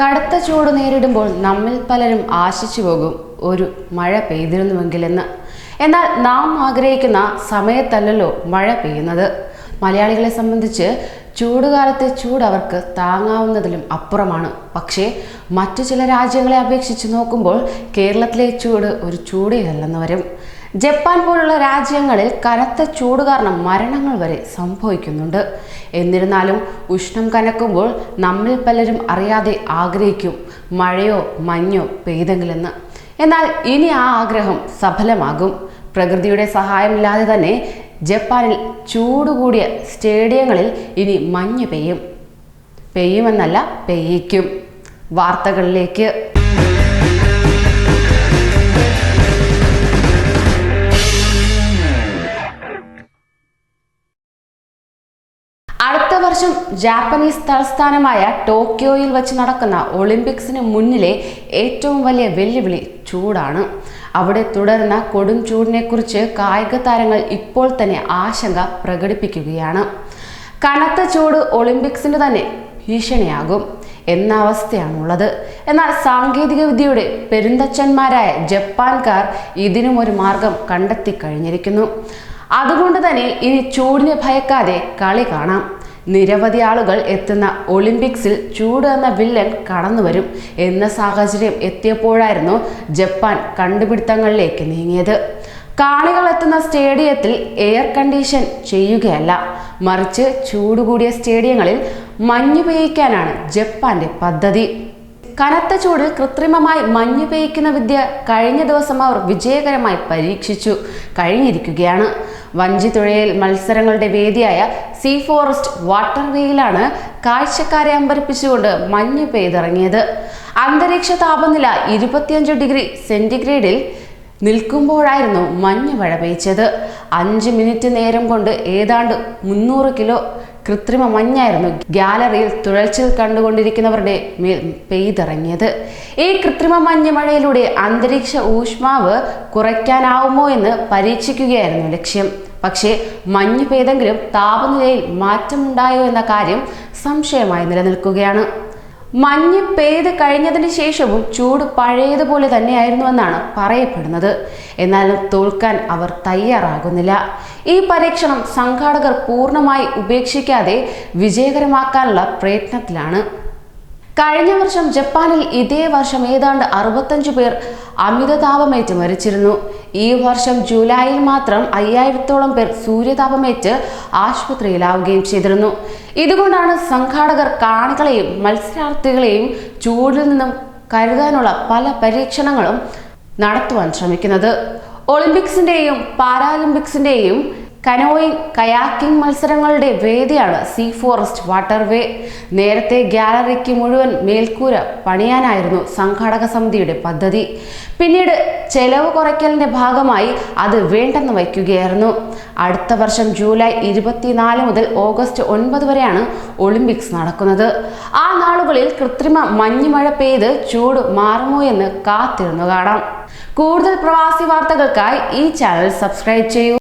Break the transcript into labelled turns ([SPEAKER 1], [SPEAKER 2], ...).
[SPEAKER 1] കടുത്ത ചൂട് നേരിടുമ്പോൾ നമ്മിൽ പലരും ആശിച്ചു പോകും. ഒരു മഴ പെയ്തിരുന്നുവെങ്കിലെന്ന്. എന്നാൽ നാം ആഗ്രഹിക്കുന്ന സമയത്തല്ലല്ലോ മഴ പെയ്യുന്നത്. മലയാളികളെ സംബന്ധിച്ച് ചൂടുകാലത്തെ ചൂട് അവർക്ക് താങ്ങാവുന്നതിലും അപ്പുറമാണ്. പക്ഷേ മറ്റു ചില രാജ്യങ്ങളെ അപേക്ഷിച്ച് നോക്കുമ്പോൾ കേരളത്തിലെ ചൂട് ഒരു ചൂടേ അല്ലെന്ന് വരും. ജപ്പാൻ പോലുള്ള രാജ്യങ്ങളിൽ കനത്ത ചൂട് കാരണം മരണങ്ങൾ വരെ സംഭവിക്കുന്നുണ്ട്. എന്നിരുന്നാലും ഉഷ്ണം കനക്കുമ്പോൾ നമ്മിൽ പലരും അറിയാതെ ആഗ്രഹിക്കും മഴയോ മഞ്ഞോ പെയ്തെങ്കിലെന്ന്. എന്നാൽ ഇനി ആ ആഗ്രഹം സഫലമാകും. പ്രകൃതിയുടെ സഹായമില്ലാതെ തന്നെ ജപ്പാനിൽ ചൂട് കൂടിയ സ്റ്റേഡിയങ്ങളിൽ ഇനി മഞ്ഞ് പെയ്യും. പെയ്യുമെന്നല്ല പെയ്യിക്കും. വാർത്തകളിലേക്ക്. വർഷം ജാപ്പനീസ് തലസ്ഥാനമായ ടോക്കിയോയിൽ വച്ച് നടക്കുന്ന ഒളിമ്പിക്സിന് മുന്നിലെ ഏറ്റവും വലിയ വെല്ലുവിളി ചൂടാണ്. അവിടെ തുടരുന്ന കൊടും ചൂടിനെക്കുറിച്ച് കായിക താരങ്ങൾ ഇപ്പോൾ തന്നെ ആശങ്ക പ്രകടിപ്പിക്കുകയാണ്. കനത്ത ചൂട് ഒളിമ്പിക്സിന് തന്നെ ഭീഷണിയാകും എന്ന അവസ്ഥയാണുള്ളത്. എന്നാൽ സാങ്കേതിക വിദ്യയുടെ പെരുന്തച്ഛന്മാരായ ജപ്പാൻകാർ ഇതിനും ഒരു മാർഗം കണ്ടെത്തി കഴിഞ്ഞിരിക്കുന്നു. അതുകൊണ്ട് തന്നെ ഇനി ചൂടിനെ ഭയക്കാതെ കളി കാണാം. നിരവധി ആളുകൾ എത്തുന്ന ഒളിമ്പിക്സിൽ ചൂട് എന്ന വില്ലൻ കടന്നുവരും എന്ന സാഹചര്യം എത്തിയപ്പോഴായിരുന്നു ജപ്പാൻ കണ്ടുപിടുത്തങ്ങളിലേക്ക് നീങ്ങിയത്. കാണികൾ എത്തുന്ന സ്റ്റേഡിയത്തിൽ എയർ കണ്ടീഷൻ ചെയ്യുകയല്ല. മറിച്ച് ചൂട് കൂടിയ സ്റ്റേഡിയങ്ങളിൽ മഞ്ഞു പെയ്യിക്കാനാണ് ജപ്പാന്റെ പദ്ധതി. കനത്ത ചൂടിൽ കൃത്രിമമായി മഞ്ഞ് പെയ്യ്ക്കുന്ന വിദ്യ കഴിഞ്ഞ ദിവസം അവർ വിജയകരമായി പരീക്ഷിച്ചു. കഴിഞ്ഞിരിക്കുകയാണ്. വഞ്ചിത്തുഴയിൽ മത്സരങ്ങളുടെ വേദിയായ സീ ഫോറസ്റ്റ് വാട്ടർവേയിലാണ് കാഴ്ചക്കാരെ അമ്പരിപ്പിച്ചുകൊണ്ട് മഞ്ഞ് പെയ്തിറങ്ങിയത്. അന്തരീക്ഷ താപനില ഇരുപത്തിയഞ്ച് ഡിഗ്രി സെന്റിഗ്രേഡിൽ നിൽക്കുമ്പോഴായിരുന്നു മഞ്ഞ് മഴ പെയ്ച്ചത് അഞ്ച് മിനിറ്റ് നേരം കൊണ്ട് ഏതാണ്ട് മുന്നൂറ് കിലോ കൃത്രിമ മഞ്ഞായിരുന്നു ഗാലറിയിൽ തുഴച്ചിൽ കണ്ടുകൊണ്ടിരിക്കുന്നവരുടെ മേൽ പെയ്തിറങ്ങിയത്. ഈ കൃത്രിമ മഞ്ഞ് മഴയിലൂടെ അന്തരീക്ഷ ഊഷ്മാവ് കുറയ്ക്കാനാവുമോ എന്ന് പരീക്ഷിക്കുകയായിരുന്നു ലക്ഷ്യം. പക്ഷേ മഞ്ഞ് പെയ്തെങ്കിലും താപനിലയിൽ മാറ്റമുണ്ടായോ എന്ന കാര്യം സംശയമായി നിലനിൽക്കുകയാണ്. മഞ്ഞ് പെയ്ത് കഴിഞ്ഞതിന് ശേഷവും ചൂട് പഴയതുപോലെ തന്നെയായിരുന്നുവെന്നാണ് പറയപ്പെടുന്നത്. എന്നാലും തോൽക്കാൻ അവർ തയ്യാറാകുന്നില്ല. ഈ പരീക്ഷണം സംഘാടകർ പൂർണമായി ഉപേക്ഷിക്കാതെ വിജയകരമാക്കാനുള്ള പ്രയത്നത്തിലാണ്. കഴിഞ്ഞ വർഷം ജപ്പാനിൽ ഇതേ വർഷം ഏതാണ്ട് അറുപത്തഞ്ചു പേർ അമിതതാപമേറ്റ് മരിച്ചിരുന്നു. ഈ വർഷം ജൂലൈയിൽ മാത്രം അയ്യായിരത്തോളം പേർ സൂര്യതാപമേറ്റ് ആശുപത്രിയിലാവുകയും ചെയ്തിരുന്നു. ഇതുകൊണ്ടാണ് സംഘാടകർ കാണികളെയും മത്സരാർത്ഥികളെയും ചൂടിൽ നിന്നും കരുതാനുള്ള പല പരീക്ഷണങ്ങളും നടത്തുവാൻ ശ്രമിക്കുന്നത്. ഒളിമ്പിക്സിന്റെയും പാരാലിമ്പിക്സിന്റെയും കനോയിങ് കയാക്കിംഗ് മത്സരങ്ങളുടെ വേദിയാണ് സീ ഫോറസ്റ്റ് വാട്ടർവേ. നേരത്തെ ഗാലറിക്ക് മുഴുവൻ മേൽക്കൂര പണിയാനായിരുന്നു സംഘാടക സമിതിയുടെ പദ്ധതി. പിന്നീട് ചെലവ് കുറയ്ക്കലിന്റെ ഭാഗമായി അത് വേണ്ടെന്ന് വയ്ക്കുകയായിരുന്നു. അടുത്ത വർഷം ജൂലൈ ഇരുപത്തിനാല് മുതൽ ഓഗസ്റ്റ് ഒൻപത് വരെയാണ് ഒളിമ്പിക്സ് നടക്കുന്നത്. ആ നാളുകളിൽ കൃത്രിമ മഞ്ഞുമഴ പെയ്ത് ചൂട് മാറുമോ എന്ന് കാത്തിരുന്നു കാണാം. കൂടുതൽ പ്രവാസി വാർത്തകൾക്കായി ഈ ചാനൽ സബ്സ്ക്രൈബ് ചെയ്യൂ.